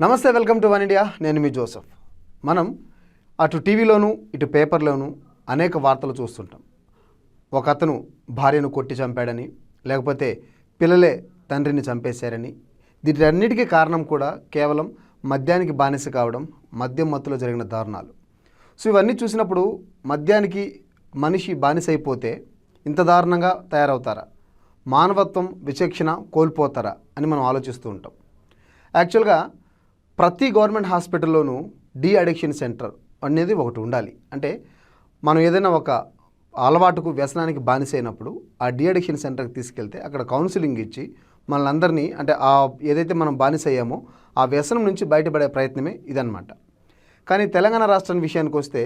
నమస్తే welcome to one India. నేను మీ Joseph. మనం అటు టీవీలోను ఇటు పేపర్లోను అనేక వార్తలు చూస్తుంటాం. ఒక అతను భార్యను కొట్టి చంపాడని లేకపోతే పిల్లలే తండ్రిని చంపేశారని దీటన్నిటికీ కారణం కూడా కేవలం మద్యానికి బానిస కావడం మద్యం మత్తులో జరిగిన దారుణాలు. సో ఇవన్నీ చూసినప్పుడు మద్యానికి మనిషి బానిస అయిపోతే ఇంత దారుణంగా తయారవుతారా? మానవత్వం విచక్షణ కోల్పోతారా అని మనం ఆలోచిస్తూ ఉంటాం. యాక్చువల్గా ప్రతి గవర్నమెంట్ హాస్పిటల్లోనూ డీ అడిక్షన్ సెంటర్ అనేది ఒకటి ఉండాలి. అంటే మనం ఏదైనా ఒక అలవాటుకు వ్యసనానికి బానిస అయినప్పుడు ఆ డీ అడిక్షన్ సెంటర్కి తీసుకెళ్తే అక్కడ కౌన్సిలింగ్ ఇచ్చి మనల్ని అందరినీ అంటే ఆ ఏదైతే మనం బానిస అయ్యామో ఆ వ్యసనం నుంచి బయటపడే ప్రయత్నమే ఇదన్నమాట. కానీ తెలంగాణ రాష్ట్రం విషయానికి వస్తే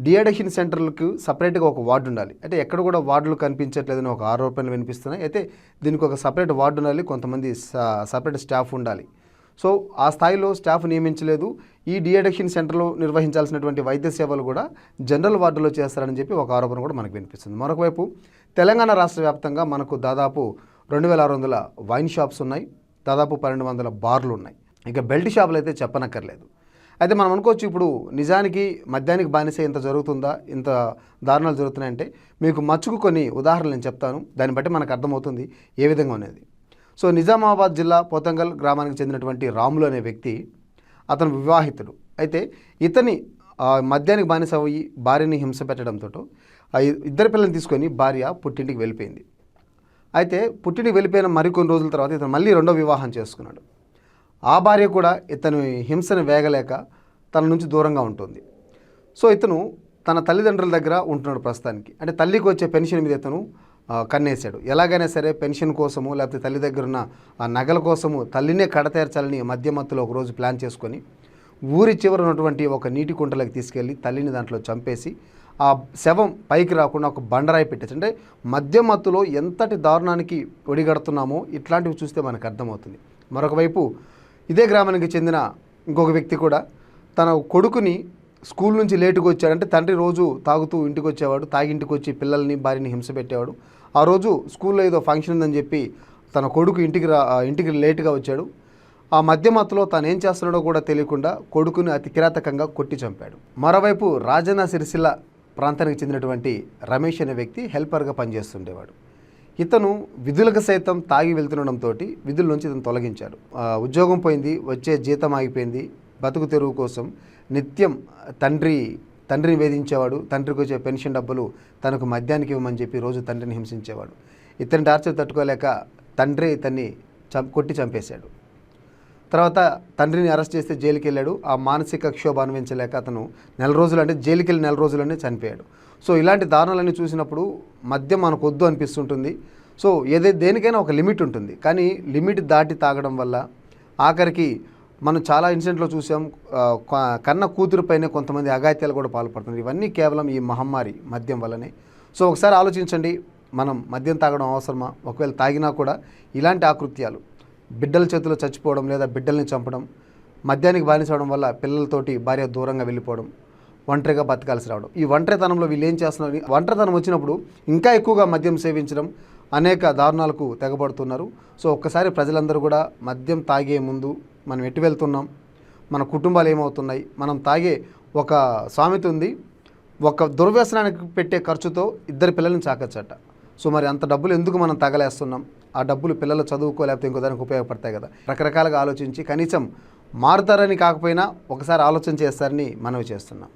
డిఅడిక్షన్ సెంటర్లకు సపరేట్గా ఒక వార్డు ఉండాలి. అంటే ఎక్కడ కూడా వార్డులు కనిపించట్లేదని ఒక ఆరోపణలు వినిపిస్తున్నాయి. అయితే దీనికి ఒక సపరేట్ వార్డు ఉండాలి. కొంతమంది సపరేట్ స్టాఫ్ ఉండాలి. సో ఆ స్థాయిలో స్టాఫ్ నియమించలేదు. ఈ డిఅడిక్షన్ సెంటర్లో నిర్వహించాల్సినటువంటి వైద్య సేవలు కూడా జనరల్ వార్డులో చేస్తారని చెప్పి ఒక ఆరోపణ కూడా మనకు వినిపిస్తుంది. మరొకవైపు తెలంగాణ రాష్ట్ర వ్యాప్తంగా మనకు దాదాపు రెండు వేల ఆరు వందల వైన్ షాప్స్ ఉన్నాయి. దాదాపు పన్నెండు వందల బార్లు ఉన్నాయి. ఇక బెల్ట్ షాపులు అయితే చెప్పనక్కర్లేదు. అయితే మనం అనుకోవచ్చు ఇప్పుడు నిజానికి మద్యానికి బానిస ఇంత జరుగుతుందా? ఇంత దారుణాలు జరుగుతున్నాయంటే మీకు మచ్చుకు కొన్ని ఉదాహరణలు నేను చెప్తాను. దాన్ని బట్టి మనకు అర్థమవుతుంది ఏ విధంగా ఉన్నది. సో నిజామాబాద్ జిల్లా పోతంగల్ గ్రామానికి చెందినటువంటి రాములు అనే వ్యక్తి అతను వివాహితుడు. అయితే ఇతని మద్యానికి బానిస అయ్యి భార్యని హింస పెట్టడంతో ఇద్దరు పిల్లల్ని తీసుకొని భార్య పుట్టింటికి వెళ్ళిపోయింది. అయితే పుట్టింటికి వెళ్ళిపోయిన మరికొన్ని రోజుల తర్వాత ఇతను మళ్ళీ రెండో వివాహం చేసుకున్నాడు. ఆ భార్య కూడా ఇతను హింసను వేగలేక తన నుంచి దూరంగా ఉంటుంది. సో ఇతను తన తల్లిదండ్రుల దగ్గర ఉంటున్నాడు ప్రస్తుతానికి. అంటే తల్లికి వచ్చే పెన్షన్ మీద ఇతను కన్నేశాడు. ఎలాగైనా సరే పెన్షన్ కోసము లేకపోతే తల్లి దగ్గర ఉన్న ఆ నగల కోసము తల్లినే కడతేర్చాలని మధ్యమత్తులో ఒకరోజు ప్లాన్ చేసుకొని ఊరి చివర ఉన్నటువంటి ఒక నీటి కుంటలోకి తీసుకెళ్ళి తల్లిని దాంట్లో చంపేసి ఆ శవం పైకి రాకుండా ఒక బండరాయి పెట్టచ్చు అంటే మద్యం మత్తులో ఎంతటి దారుణానికి ఒడిగడుతున్నామో ఇట్లాంటివి చూస్తే మనకు అర్థమవుతుంది. మరొక వైపు ఇదే గ్రామానికి చెందిన ఇంకొక వ్యక్తి కూడా తన కొడుకుని స్కూల్ నుంచి లేటుగా వచ్చాడంటే తండ్రి రోజు తాగుతూ ఇంటికి వచ్చేవాడు తాగి ఇంటికి వచ్చి పిల్లల్ని భార్యని హింస పెట్టేవాడు. ఆ రోజు స్కూల్లో ఏదో ఫంక్షన్ ఉందని చెప్పి తన కొడుకు ఇంటికి రా ఇంటికి లేటుగా వచ్చాడు. ఆ మధ్యమత్తులో తాను ఏం చేస్తున్నాడో కూడా తెలియకుండా కొడుకుని అతి కిరాతకంగా కొట్టి చంపాడు. మరోవైపు రాజన్న సిరిసిల్ల ప్రాంతానికి చెందినటువంటి రమేష్ అనే వ్యక్తి హెల్పర్గా పనిచేస్తుండేవాడు. ఇతను విధులకు సైతం తాగి వెళ్తుండడంతో విధుల నుంచి ఇతను తొలగించాడు. ఉద్యోగం పోయింది వచ్చే జీతం ఆగిపోయింది బతుకు తెరువు కోసం నిత్యం తండ్రి తండ్రిని వేధించేవాడు తండ్రికి వచ్చే పెన్షన్ డబ్బులు తనకు మద్యానికి ఇవ్వమని చెప్పి రోజు తండ్రిని హింసించేవాడు. ఇతని టార్చర్ తట్టుకోలేక తండ్రి ఇతన్ని చం కొట్టి చంపేశాడు. తర్వాత తండ్రిని అరెస్ట్ చేస్తే జైలుకి వెళ్ళాడు ఆ మానసిక క్షోభ అనుభవించలేక అతను నెల రోజులు అంటే జైలుకి వెళ్ళి నెల రోజులనే చనిపోయాడు. సో ఇలాంటి దారుణాలన్నీ చూసినప్పుడు మద్యం మనకు వద్దు అనిపిస్తుంటుంది. సో ఏదే దేనికైనా ఒక లిమిట్ ఉంటుంది. కానీ లిమిట్ దాటి తాగడం వల్ల ఆఖరికి మనం చాలా ఇన్సిడెంట్లో చూసాం. క- కన్న కూతురుపైనే కొంతమంది అఘాయిత్యాలు కూడా పాల్పడుతున్నారు. ఇవన్నీ కేవలం ఈ మహమ్మారి మద్యం వల్లనే. సో ఒకసారి ఆలోచించండి. మనం మద్యం తాగడం అవసరమా? ఒకవేళ తాగినా కూడా ఇలాంటి ఆకృత్యాలు బిడ్డల చేతిలో చచ్చిపోవడం లేదా బిడ్డల్ని చంపడం మద్యానికి బానిసవడం వల్ల పిల్లలతోటి భార్య దూరంగా వెళ్ళిపోవడం ఒంటరిగా బతకాల్సి రావడం. ఈ ఒంటరితనంలో వీళ్ళు ఏం చేస్తున్నారు? ఒంటరితనం వచ్చినప్పుడు ఇంకా ఎక్కువగా మద్యం సేవించడం అనేక దారుణాలకు తెగబడుతున్నారు. సో ఒక్కసారి ప్రజలందరూ కూడా మద్యం తాగే ముందు మనం ఎటు వెళ్తున్నాం? మన కుటుంబాలు ఏమవుతున్నాయి? మనం తాగే ఒక సామెత ఉంది. ఒక దుర్వ్యసనానికి పెట్టే ఖర్చుతో ఇద్దరు పిల్లల్ని చాకచ్చట. సో మరి అంత డబ్బులు ఎందుకు మనం తగలేస్తున్నాం? ఆ డబ్బులు పిల్లలు చదువుకో లేకపోతే ఇంకో దానికి ఉపయోగపడతాయి కదా. రకరకాలుగా ఆలోచించి కనీసం మారుతారని కాకపోయినా ఒకసారి ఆలోచన చేస్తారని మనవి చేస్తున్నాం.